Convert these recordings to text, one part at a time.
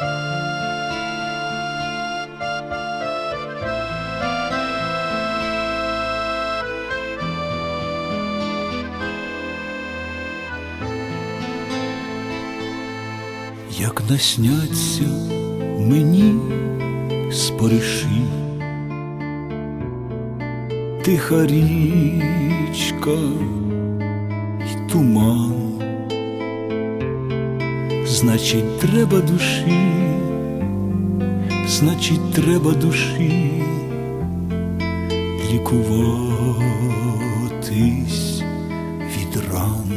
як насняться мені спориші, тиха річка й туман, значить, треба душі, значить, треба душі лікуватись від ран.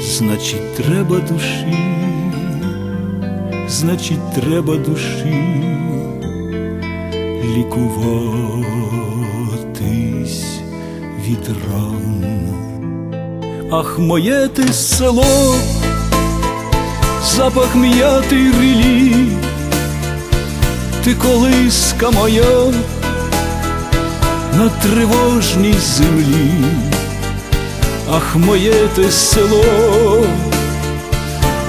Значить, треба душі, значить, треба душі лікуватись від ран. Ах, моє ти село, запах м'ятий рілі, ти колиска моя на тривожній землі. Ах, моє те село,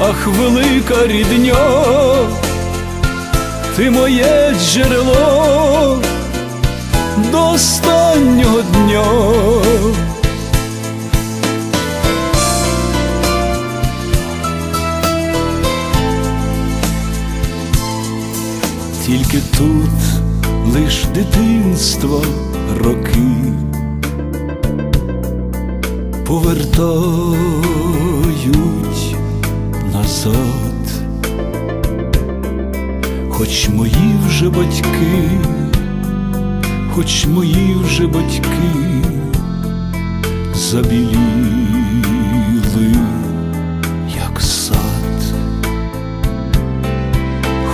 ах, велика рідня, ти моє джерело до останнього дня. Тільки тут лиш дитинства роки. Повертають назад, хоч мої вже батьки, хоч мої вже батьки забіліли,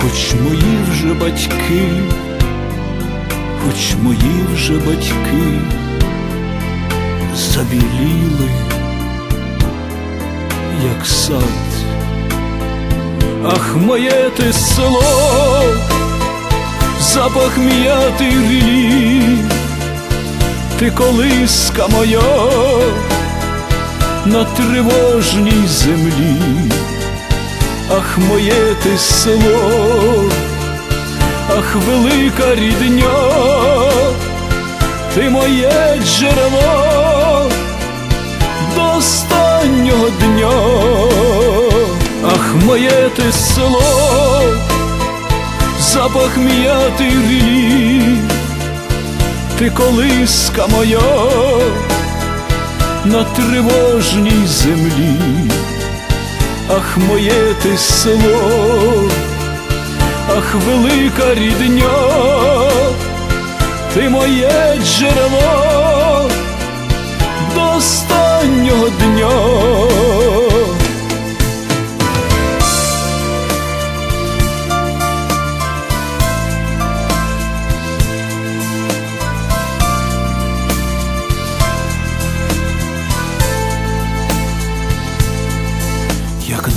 хоч мої вже батьки, хоч мої вже батьки забіліли, як сад. Ах, моє ти село, запах м'ятий рілі, ти колиска моя на тривожній землі. Ах, моє ти село, ах, велика рідня ти моє джерело до останнього дня, ах, моє ти село, запах м'ятий рілі, ти колиска моя на тривожній землі, ах, моє ти село, ах, велика рідня. Ти моє джерело. До останнього дня.